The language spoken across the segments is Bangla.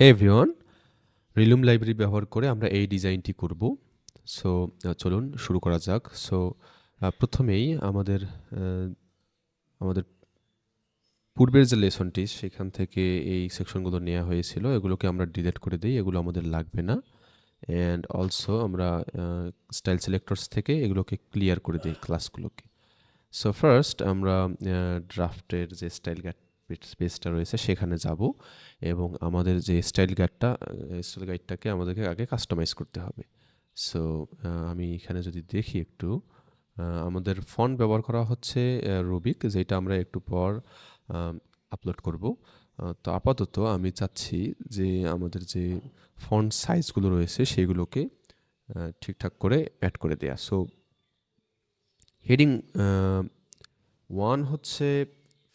হে এভরিওয়ান রিলুম লাইব্রেরি ব্যবহার করে আমরা এই ডিজাইনটি করব। সো চলুন শুরু করা যাক। সো প্রথমেই আমাদের আমাদের পূর্বের যে লেসনটি, সেখান থেকে এই সেকশনগুলো নেওয়া হয়েছিল। এগুলোকে আমরা ডিলিট করে দিই, এগুলো আমাদের লাগবে না। অ্যান্ড অলসো আমরা স্টাইল সিলেক্টরস থেকে এগুলোকে ক্লিয়ার করে দিই ক্লাসগুলোকে সো ফার্স্ট আমরা ড্রাফটের যে স্টাইল গাইড স্পেসটা রয়েছে, সেখানে যাব এবং আমাদের যে স্টাইল গাইডটা স্টাইল গাইডটাকে আমাদেরকে আগে কাস্টমাইজ করতে হবে। সো আমি এখানে যদি দেখি একটু আমাদের ফন্ট ব্যবহার করা হচ্ছে রুবিক যেটা আমরা একটু পর আপলোড করব। তো আপাতত আমি চাচ্ছি যে আমাদের যে ফন্ট সাইজগুলো রয়েছে, সেগুলোকে ঠিকঠাক করে অ্যাড করে দেয়া। সো হেডিং ওয়ান হচ্ছে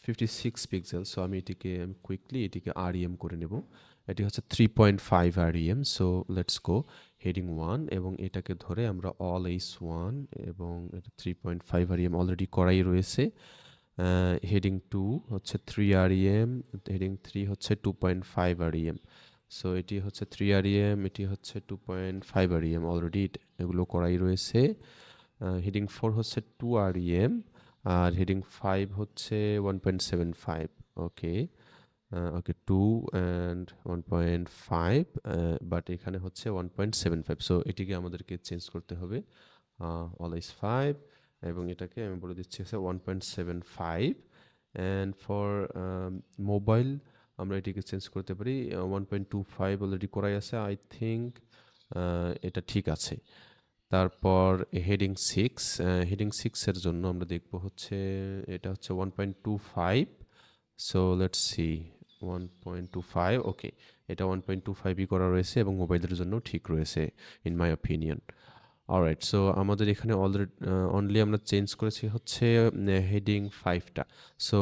ফিফটি সিক্স পিক্সেল সো আমি এটিকে আমি কুইকলি এটিকে আর ইএম করে নেব। এটি হচ্ছে three point five R EM so let's go heading one এবং এটাকে ধরে আমরা অল এইস ওয়ান এবং এটা three point five R EM already করাই রয়েছে। হেডিং টু হচ্ছে three R EM heading three হচ্ছে two point five R EM so এটি হচ্ছে থ্রি আর ইএম এটি হচ্ছে two point five R EM already এগুলো করাই রয়েছে। হেডিং ফোর হচ্ছে টু আর ইএম আর হেডিং ফাইভ হচ্ছে one point seven five okay okay two and one point five but এখানে হচ্ছে one point seven five so এটিকে আমাদেরকে চেঞ্জ করতে হবে অল অলওয়েজ ফাইভ এবং এটাকে আমি বলে দিচ্ছি হচ্ছে one point seven five and for mobile আমরা এটিকে চেঞ্জ করতে পারি one point two five already করাই আছে আই থিঙ্ক এটা ঠিক আছে। তারপর হেডিং সিক্স হেডিং সিক্সের জন্য আমরা দেখব হচ্ছে, এটা হচ্ছে one point two five so let's see one point two five okay এটা ওয়ান পয়েন্ট টু ফাইভই করা রয়েছে এবং মোবাইলের জন্য ঠিক রয়েছে in my opinion alright so আমাদের এখানে অলরেডি অনলি আমরা চেঞ্জ করেছি হচ্ছে হেডিং ফাইভটা সো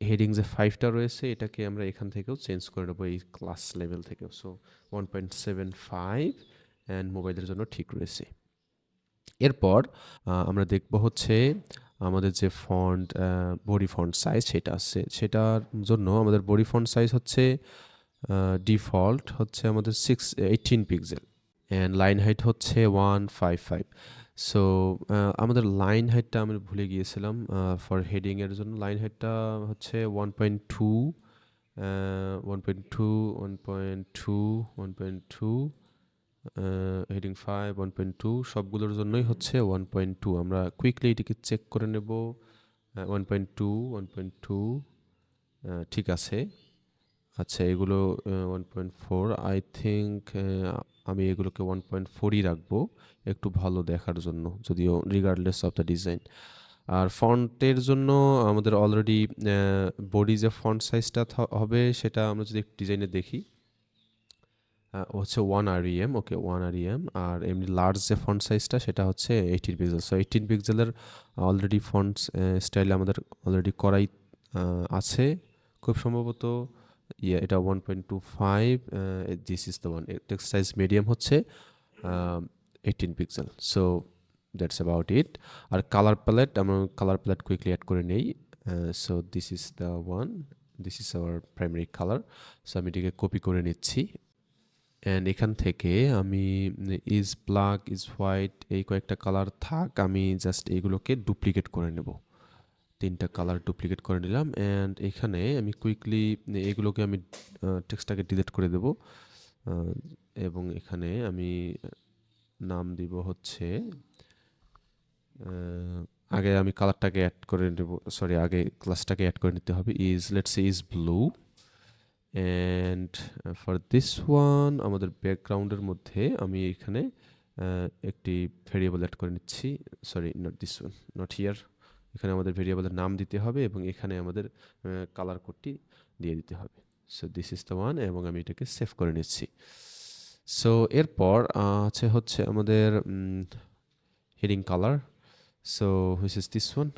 হেডিং যে ফাইভটা রয়েছে, এটাকে আমরা এখান থেকেও চেঞ্জ করে নেব এই ক্লাস লেভেল থেকেও so one point seven five and মোবাইলের জন্য ঠিক রয়েছে। এরপর আমরা দেখব হচ্ছে আমাদের যে ফন্ট বডি ফন্ট সাইজ সেটা আছে। সেটার জন্য আমাদের বডি ফন্ট সাইজ হচ্ছে ডিফল্ট হচ্ছে আমাদের six eighteen pixel and line height হচ্ছে ওয়ান ফাইভ ফাইভ সো আমাদের লাইন হাইটটা আমি ভুলে গিয়েছিলাম ফর হেডিংয়ের জন্য লাইন হাইটটা হচ্ছে one point two one point two one point two one point two heading five one point two সবগুলোর জন্যই হচ্ছে ওয়ান পয়েন্ট টু আমরা কুইকলি এটিকে চেক করে নেব। One point two one point two ঠিক আছে। আচ্ছা এগুলো one point four I think আমি এগুলোকে ওয়ান পয়েন্ট ফোরই রাখব একটু ভালো দেখার জন্য, যদিও রিগার্ডলেস অফ দ্য ডিজাইন আর ফন্টের জন্য আমাদের অলরেডি বডি যে ফন্ট সাইজটা হবে সেটা আমরা যদি একটু ডিজাইনে দেখি। হচ্ছে one R EM okay one R EM আর এমনি লার্জ যে ফন্ট সাইজটা সেটা হচ্ছে এইটিন পিক্সেল সো এইটিন পিক্সেলের অলরেডি ফন্ট স্টাইল আমাদের অলরেডি করাই আছে। খুব সম্ভবত ইয়ে এটা one point two five this is the one text size medium হচ্ছে eighteen pixel so that's about it R colour palette আমরা কালার প্যালেট কুইকলি অ্যাড করে নেই so this is the one this is our primary colour so আমি এটিকে কপি করে নিচ্ছি। অ্যান্ড এখান থেকে আমি ইজ ব্ল্যাক ইজ হোয়াইট এই কয়েকটা কালার থাক, আমি জাস্ট এইগুলোকে ডুপ্লিকেট করে নেব। তিনটা কালার ডুপ্লিকেট করে নিলাম অ্যান্ড এখানে আমি কুইকলি এগুলোকে আমি টেক্সটটাকে ডিলিট করে দেব। এবং এখানে আমি নাম দিব হচ্ছে আগে আমি কালারটাকে অ্যাড করে নেব সরি আগে ক্লাসটাকে অ্যাড করে নিতে হবে is let's is blue and for this one আমাদের ব্যাকগ্রাউন্ডের মধ্যে আমি এখানে আহ, একটি ভেরিয়েবল অ্যাড করে নিচ্ছি। Sorry not this one not here এখানে আমাদের ভেরিয়েবলের নাম দিতে হবে এবং এখানে আমাদের কালার কোডটি দিয়ে দিতে হবে। So this is the one এবং আমি এটাকে সেভ করে নিচ্ছি। সো এরপর আছে হচ্ছে আমাদের heading colour so which is this one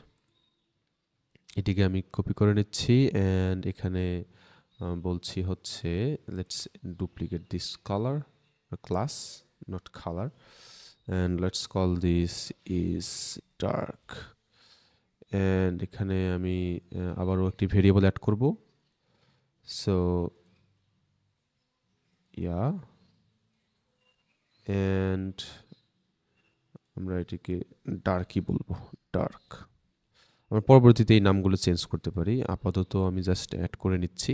এটিকে আমি কপি করে নিচ্ছি অ্যান্ড এখানে বলছি হচ্ছে let's duplicate this colour class not colour and let's call this is dark and এখানে আমি আবারও একটি ভেরিয়েবল অ্যাড করব। সো ইয়া অ্যান্ড আমরা এটিকে ডার্কই বলব ডার্ক আমরা পরবর্তীতে এই নামগুলো চেঞ্জ করতে পারি। আপাতত আমি জাস্ট অ্যাড করে নিচ্ছি।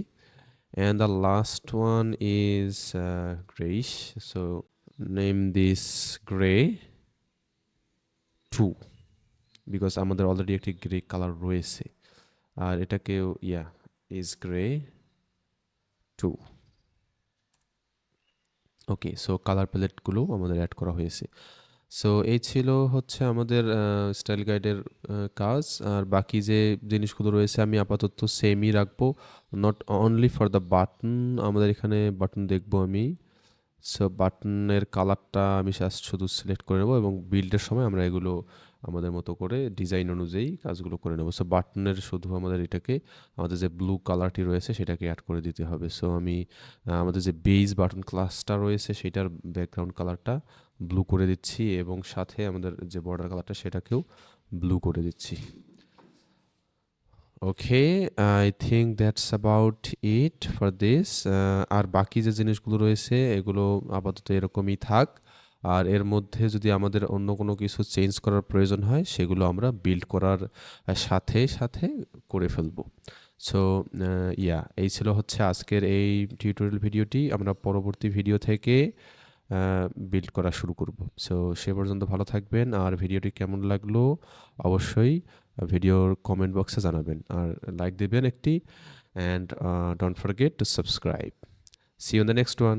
And the last one is greyish so name this grey two because আমাদের অলরেডি একটি গ্রে কালার রয়েছে। আর এটাকেও yeah is grey two okay so colour প্যালেটগুলো আমাদের অ্যাড করা হয়েছে। সো এই ছিল হচ্ছে আমাদের স্টাইল গাইডের কাজ। আর বাকি যে জিনিসগুলো রয়েছে আমি আপাতত সেমই রাখব। Not only for the button আমাদের এখানে বাটন দেখব আমি। সো বাটনের কালারটা আমি শুধু সিলেক্ট করে নেব এবং বিল্ডের সময় আমরা এগুলো আমাদের মতো করে ডিজাইন অনুযায়ী কাজগুলো করে নেব। সো বাটনের শুধু আমাদের এটাকে, আমাদের যে ব্লু কালারটি রয়েছে সেটাকে অ্যাড করে দিতে হবে। সো আমি আমাদের যে বেজ বাটন ক্লাসটা রয়েছে সেটার ব্যাকগ্রাউন্ড কালারটা ব্লু করে দিচ্ছি এবং সাথে আমাদের যে বর্ডার কালারটা সেটাকেও ব্লু করে দিচ্ছি। Okay I think that's about it for this আর বাকি যে জিনিসগুলো রয়েছে, এগুলো আপাতত এরকমই থাক। আর এর মধ্যে যদি আমাদের অন্য কোনো কিছু চেঞ্জ করার প্রয়োজন হয়, সেগুলো আমরা বিল্ড করার সাথে সাথে করে ফেলব। সো ইয়া এই ছিল হচ্ছে আজকের এই টিউটোরিয়াল ভিডিওটি আমরা পরবর্তী ভিডিও থেকে বিল্ড করা শুরু করব। সো সে পর্যন্ত ভালো থাকবেন। আর ভিডিওটি কেমন লাগল? অবশ্যই ভিডিওর কমেন্ট বক্সে জানাবেন। আর লাইক দেবেন একটি। And don't forget to subscribe see on the next one